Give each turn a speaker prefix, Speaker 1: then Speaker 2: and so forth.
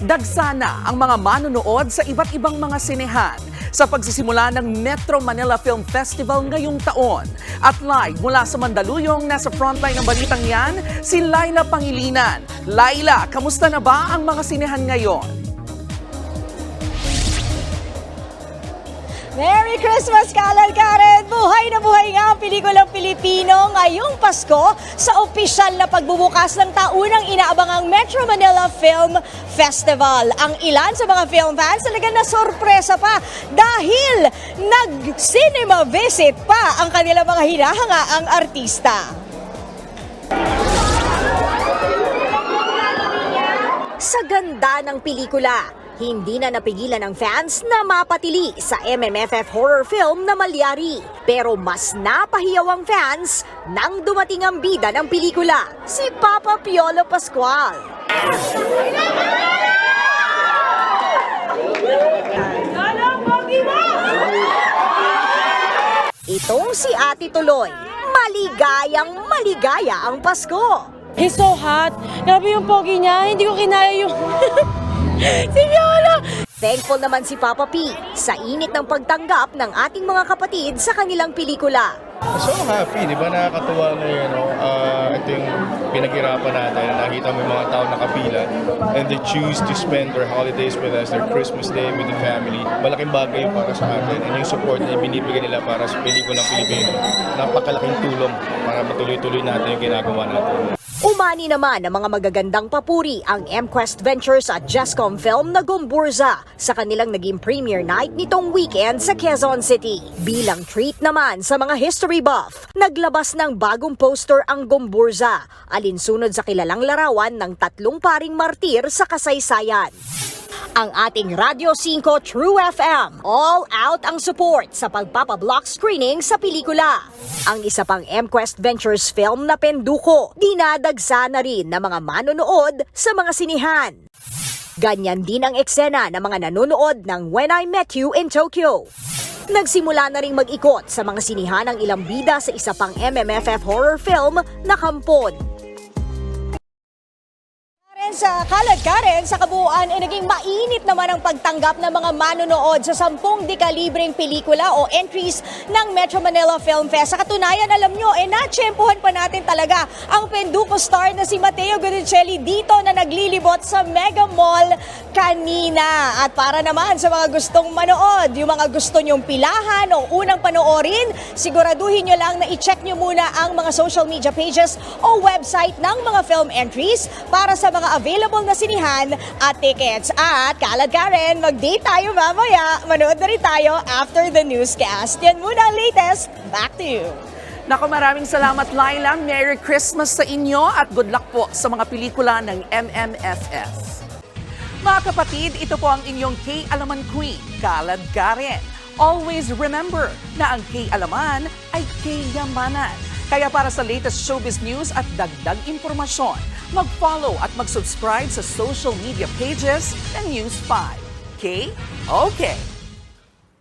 Speaker 1: Dagsana ang mga manonood sa iba't ibang mga sinehan sa pagsisimula ng Metro Manila Film Festival ngayong taon. At live mula sa Mandaluyong, nasa frontline ng balitang yan, si Laila Pangilinan. Laila, kamusta na ba ang mga sinehan ngayon?
Speaker 2: Merry Christmas, Kalal Karen! Buhay na buhay nga ang pelikulang Pilipino ngayong Pasko sa opisyal na pagbubukas ng taunang inaabangang Metro Manila Film Festival. Ang ilan sa mga film fans talaga na sorpresa pa dahil nag-cinema visit pa ang kanilang mga hinahangaang artista. Sa ganda ng pelikula, hindi na napigilan ng fans na mapatili sa MMFF horror film na Malyari. Pero mas napahiyaw ang fans nang dumating ang bida ng pelikula, si Papa Piolo Pascual. Itong si Ate Tuloy, maligayang maligaya ang Pasko.
Speaker 3: He's so hot. Grabe yung pogi niya. Hindi ko kinaya yung... si Viola!
Speaker 2: Thankful naman si Papa P sa init ng pagtanggap ng ating mga kapatid sa kanilang pelikula.
Speaker 4: So happy, di ba? Nakakatuwa na yun, no? Ah, ito yung pinaghirapan natin. Nakita mo yung mga tao nakapila and they choose to spend their holidays with us, their Christmas day with the family. Malaking bagay para sa atin. And yung support na binibigay nila para sa pelikulang Pilipino. Napakalaking tulong para matuloy-tuloy natin yung ginagawa natin.
Speaker 2: Umani naman ng mga magagandang papuri ang MQuest Ventures at Jescom Film na Gumburza sa kanilang naging premiere night nitong weekend sa Quezon City. Bilang treat naman sa mga history buff, naglabas ng bagong poster ang Gumburza, alinsunod sa kilalang larawan ng tatlong paring martir sa kasaysayan. Ang ating Radyo 5 True FM. All out ang support sa pagpapablock screening sa pelikula. Ang isa pang MQuest Ventures film na Penduko, dinadagsa na rin ng mga manonood sa mga sinihan. Ganyan din ang eksena ng mga nanonood ng When I Met You in Tokyo. Nagsimula na ring mag-ikot sa mga sinihan ang ilang bida sa isa pang MMFF horror film na Kampon. Karen sa Kalad Karen, sa kabuuan ay naging mainit naman ang pagtanggap ng mga manonood sa sampung dekalibreng pelikula o entries ng Metro Manila Film Fest. Sa katunayan, alam nyo, eh natsyempohan pa natin talaga ang Penduko star na si Matteo Gonicelli dito na naglilibot sa Mega Mall kanina. At para naman sa mga gustong manood, yung mga gusto nyong pilahan o unang panoorin, siguraduhin nyo lang na i-check nyo muna ang mga social media pages o website ng mga film entries para sa mga available na sinihan at tickets. At Kalad Karen, mag-date tayo mamaya. Manood na rin tayo after the newscast. Yan muna ang latest. Back to you.
Speaker 1: Naku, maraming salamat Laila. Merry Christmas sa inyo at good luck po sa mga pelikula ng MMFF. Mga kapatid, ito po ang inyong K-Alaman Queen, Kalad Karen. Always remember na ang K-Alaman ay K-Yamanan. Kaya para sa latest showbiz news at dagdag impormasyon, mag-follow at mag-subscribe sa social media pages ng News 5. K? Okay.